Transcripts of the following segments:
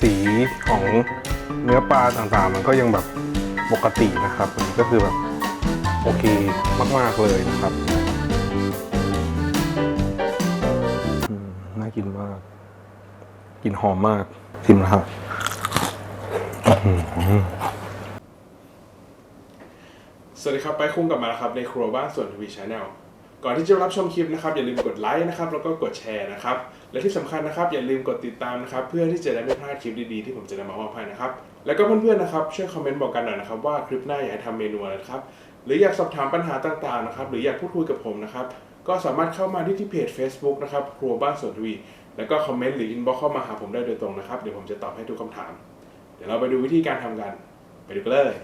สีของเนื้อปลาต่างๆ มันก็ยังแบบปกตินะครับอันก็คือแบบโอเคมากๆเลยนะครับน่ากินมากกลินหอมมากชิมนะครับสวัสดีครับ ไปคุ้งกลับมาแล้วครับ ในครัวบ้านส่วนทวีชาแนล ก่อนที่จะรับชมคลิปนะครับอย่าลืมกดไลค์นะครับแล้วก็กดแชร์นะครับและที่สำคัญนะครับอย่าลืมกดติดตามนะครับเพื่อที่จะได้ไม่พลาดคลิปดีๆที่ผมจะนำมามอบให้นะครับแล้วก็เพื่อนๆนะครับช่วยคอมเมนต์บอกกันหน่อยนะครับว่าคลิปหน้าอยากให้ทำเมนูอะไรครับหรืออยากสอบถามปัญหาต่างๆนะครับหรืออยากพูดคุยกับผมนะครับก็สามารถเข้ามาที่ที่เพจ Facebook นะครับครัวบ้านสวนทวีแล้วก็คอมเมนต์หรืออินบ็อกเข้ามาหาผมได้โดยตรงนะครับเดี๋ยวผมจะตอบให้ทุกคำถาม เดี๋ยวเราไปดูวิธีการทำกัน ไปดูกันเลย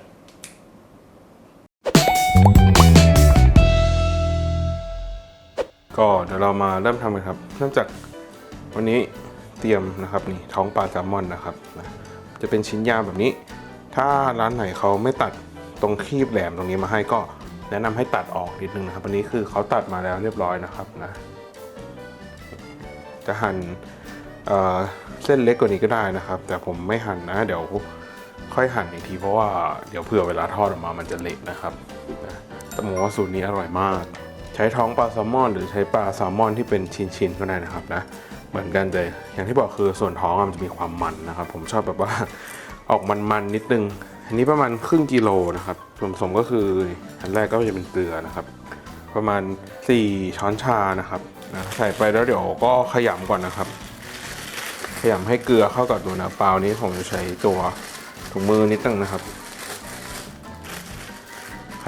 ก็เดี๋ยวเรามาเริ่มทำกันครับ เริ่มจากวันนี้เตรียมนะครับนี่ท้องปลาแซลมอนนะครับนะจะเป็นชิ้นยาวแบบนี้ ถ้าร้านไหนเขาไม่ตัดตรงคีบแหลมตรงนี้มาให้ก็แนะนำให้ตัดออกนิดนึงนะครับอันนี้คือเขาตัดมาแล้วเรียบร้อยนะครับนะจะหั่นเออเส้นเล็กกว่านี้ก็ได้นะครับ แต่ผมไม่หั่นนะ เดี๋ยวค่อยหั่นอีกทีเพราะว่าเดี๋ยวเผื่อเวลาทอดออกมามันจะเละนะครับนะแต่ผมว่าสูตรนี้อร่อยมาก ช้ท้องปลาแซลมอน หรือใช้ปลาแซลมอนที่เป็นชิ้นๆก็ได้นะครับนะเหมือนกันเลยอย่างที่บอกคือส่วนท้องมันจะมีความมันนะครับ ผมชอบแบบว่าออกมันๆนิดนึง อันนี้ประมาณครึ่งกิโลนะครับส่วนผสมก็คืออันแรกก็จะเป็นเกลือนะครับ ประมาณ 4 ช้อนชานะครับนะใส่ไปแล้วเดี๋ยวก็ขยำก่อนนะครับ ขยำให้เกลือเข้ากับตัวน้ำเปล่านี้ผมจะใช้ตัวถุงมือนิดนึงนะครับ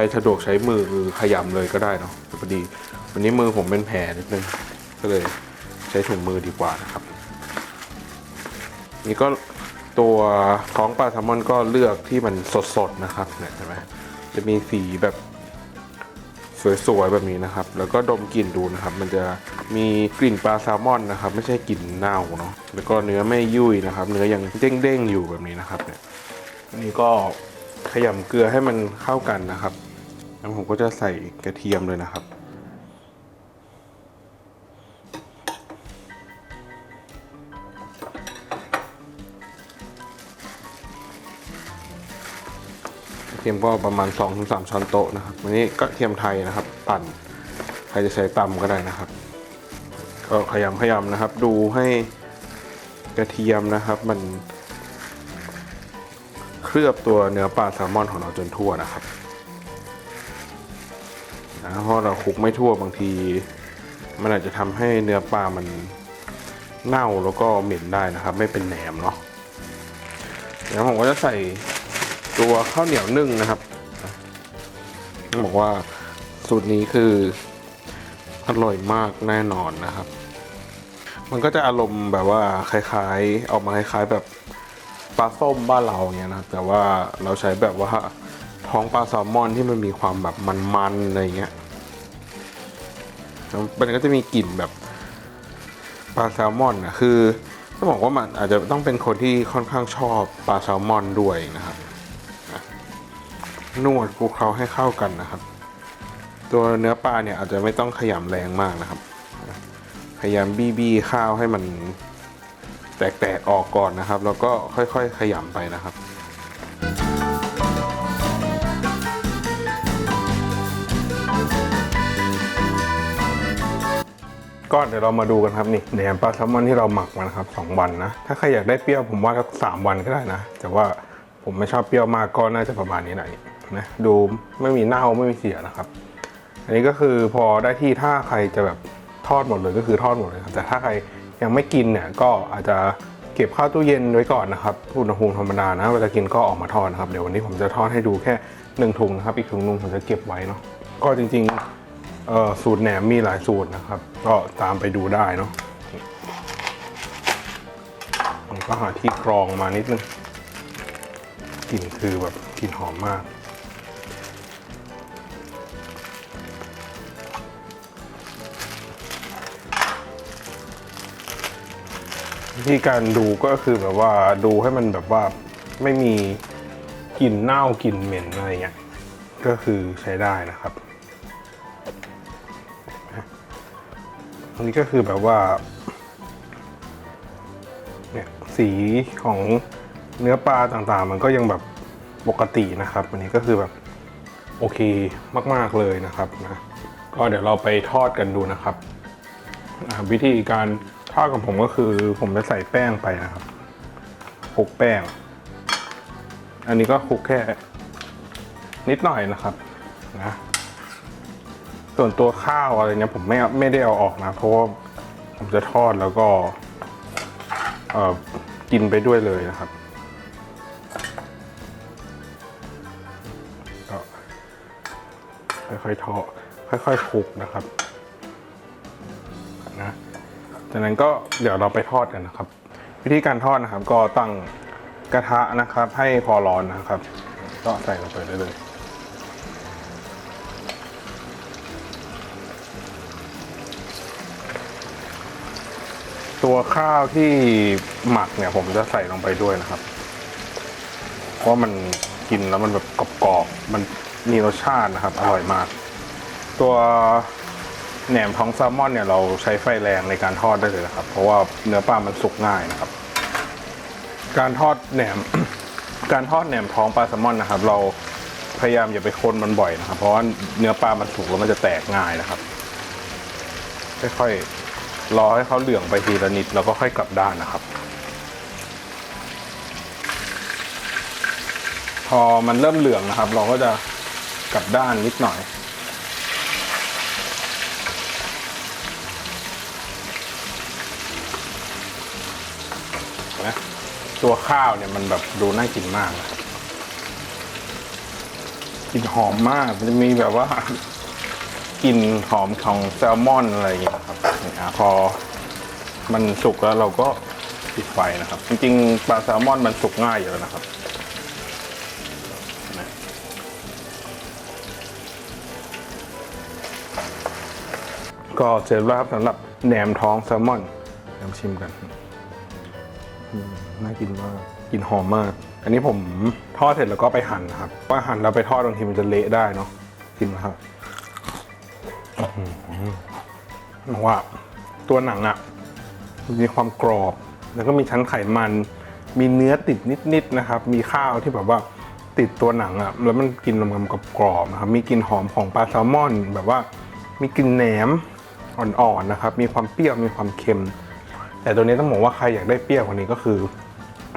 รสะดวกใช้มือขยำเลยก็ได้เนาะพอดี วันนี้มือผมเป็นแผลนิดนึง ก็เลยใช้ถุงมือดีกว่านะครับ นี่ก็ตัวท้องปลาแซลมอนก็เลือกที่มันสดๆนะครับเนี่ยเห็นไหมจะมีสีแบบสวยๆแบบนี้นะครับ แล้วก็ดมกลิ่นดูนะครับ มันจะมีกลิ่นปลาแซลมอนนะครับ ไม่ใช่กลิ่นเน่าเนาะ แล้วก็เนื้อไม่ยุ่ยนะครับ เนื้อยังเด้งๆอยู่แบบนี้นะครับเนี่ยนนี้ก็ขยำเกลือให้มันเข้ากันนะครับ แล้วผมก็จะใส่กระเทียมเลยนะครับ กระเทียมก็ประมาณ2-3ช้อนโต๊ะนะครับวันนี้กระเทียมไทยนะครับปั่นใครจะใช้ตำก็ได้นะครับ ก็ขยำขยำนะครับ ดูให้กระเทียมนะครับ มันเคลือบตัวเนื้อปลาแซลมอนของเราจนทั่วนะครับ เพราะเราคลุกไม่ทั่วบางที มันอาจจะทำให้เนื้อปลามันเน่าแล้วก็เหม็นได้นะครับ ไม่เป็นแหนมเนาะเดี๋ยวผมก็จะใส่ตัวข้าวเหนียวนึ่งนะครับต้องบอกว่าสูตรนี้คืออร่อยมากแน่นอนนะครับ มันก็จะอารมณ์แบบว่าคล้ายๆ ออกมาคล้ายๆแบบปลาส้มบ้านเราเงี้ยนะแต่ว่าเราใช้แบบว่าท้องปลาแซลมอนที่มันมีความแบบมันๆอะไรเงี้ย มันก็จะมีกลิ่นแบบปลาแซลมอนนะคือต้องบอกว่ามันอาจจะต้องเป็นคนที่ค่อนข้างชอบปลาแซลมอนด้วยนะครับนวดคลุกเคล้าให้เข้ากันนะครับ ตัวเนื้อปลาเนี่ยอาจจะไม่ต้องขยำแรงมากนะครับ พยายามบี้บี้ข้าวให้มันแตกๆออกก่อนนะครับ แล้วก็ค่อยๆขยำไปนะครับ ก็เดี๋ยวเรามาดูกันครับนี่แหนมปลาแซลมอนที่เราหมักมานะครับสองวันนะ ถ้าใครอยากได้เปรี้ยวผมว่าสักสามวันก็ได้นะ แต่ว่าผมไม่ชอบเปรี้ยวมากก็น่าจะประมาณนี้แหละนะดูไม่มีเน่าไม่มีเสียนะครับ อันนี้ก็คือพอได้ที่ถ้าใครจะแบบทอดหมดเลยก็คือทอดหมดเลยครับแต่ถ้าใครยังไม่กินเนี่ยก็อาจจะเก็บข้าวตู้เย็นไว้ก่อนนะครับอุณหภูมิธรรมดานะเวลากินก็ออกมาทอดนะครับเดี๋ยววันนี้ผมจะทอดให้ดูแค่หนึ่งถุงนะครับอีกถุงนึงผมจะเก็บไว้เนาะก็จริง ๆ สูตรแหนมมีหลายสูตรนะครับ ก็ตามไปดูได้เนาะผมก็หาที่กรองมานิดนึงกลิ่นคือแบบกลิ่นหอมมากวิธีการดูก็คือแบบว่าดูให้มันแบบว่าไม่มีกลิ่นเน่ากลิ่นเหม็นอะไรเงี้ยก็คือใช้ได้นะครับ อันนี้ก็คือแบบว่า เนี่ยสีของเนื้อปลาต่างๆ มันก็ยังแบบปกตินะครับอันนี้ก็คือแบบโอเคมาก ๆเลยนะครับนะก็เดี๋ยวเราไปทอดกันดูนะครับวิธีการทอดของผมก็คือ ผมจะใส่แป้งไปนะครับคลุกแป้ง อันนี้ก็คลุกแค่นิดหน่อยนะครับนะ ส่วนตัวข้าวอะไรเนี้ยผมไม่ไม่ได้เอาออกนะ เพราะว่าผมจะทอดแล้วก็เอ่อกินไปด้วยเลยนะครับก็ค่อยๆทอดค่อยๆคลุกนะครับนะจากนั้นก็เดี๋ยวเราไปทอดกันนะครับ วิธีการทอดนะครับ ก็ตั้งกระทะนะครับ ให้พอร้อนนะครับ ก็ใส่ลงไปได้เลย ตัวข้าวที่หมักเนี่ยผมจะใส่ลงไปด้วยนะครับ เพราะมันกินแล้วมันแบบกรอบๆ มันมีรสชาตินะครับ อร่อยมาก ตัวแหนมท้องแซลมอนเนี่ยเราใช้ไฟแรงในการทอดได้เลยนะครับ เพราะว่าเนื้อปลามันสุกง่ายนะครับ การทอดแหนม การทอดแหนมท้องปลาแซลมอนนะครับ เราพยายามอย่าไปคนมันบ่อยนะครับ เพราะว่าเนื้อปลามันสุกแล้วมันจะแตกง่ายนะครับ ค่อยๆ รอให้เขาเหลืองไปทีละนิดแล้วก็ค่อยกลับด้านนะครับ พอมันเริ่มเหลืองนะครับ เราก็จะกลับด้านนิดหน่อย นะตัวข้าวเนี่ยมันแบบดูน่ากินมากนะครับกลิ่นหอมมาก มันจะมีแบบว่า กลิ่นหอมของแซลมอนอะไรอย่างเงี้ยครับพอมันสุกแล้วเราก็ปิดไฟนะครับ จริงๆปลาแซลมอนมันสุกง่ายอยู่แล้วนะครับก็เสร็จแล้วครับสำหรับแหนมท้องแซลมอนเดี๋ยวมชิมกันน่ากินมากกลินหอมมาก อันนี้ผมทอดเสร็จแล้วก็ไปหั่นนะครับว่าหั่นแล้วไปทอดบางทีมันจะเละได้เนาะกินนะครับ บอกว่าตัวหนังอะ่ะมีความกรอบ แล้วก็มีชั้นไขมัน มีเนื้อติดนิดๆนะครับ มีข้าวที่แบบว่าติดตัวหนังอะ่ะแล้วมันกินรวมกับกรอบนะครับ มีกลิ่นหอมของปลาแซลมอน แบบว่ามีกลิ่นแหนมอ่อนๆนะครับ มีความเปรี้ยวมีความเค็ม แต่ตัวนี้ต้องบอกว่าใครอยากได้เปรี้ยวกว่านี้ก็คือ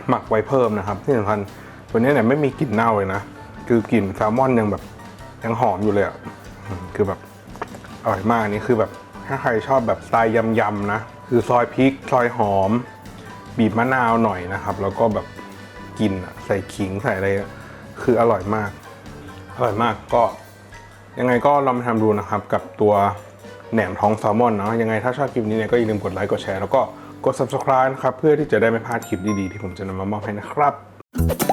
หมักไว้เพิ่มนะครับที่สำคัญตัวนี้เนี่ยไม่มีกลิ่นเน่าเลยนะคือกลิ่นแซลมอนยังแบบยังหอมอยู่เลยอะ่ะคือแบบ อร่อยมากนี่คือแบบถ้าใครชอบแบบสไตล์ยำๆนะ คือซอยพริกซอยหอม บีบมะนาวหน่อยนะครับ แล้วก็แบบกินใส่ขิงใส่อะไรคืออร่อยมาก อร่อยมากก็ ยังไงก็ลองไปทำดูนะครับ กับตัวแหนมท้องแซลมอนเนาะยังไงถ้าชอบคลิปนี้เนี่ยก็อย่าลืมกดไลค์กดแชร์แล้วก็กด subscribe นะครับ เพื่อที่จะได้ไม่พลาดคลิปดีๆ ที่ผมจะนำมามอบให้นะครับ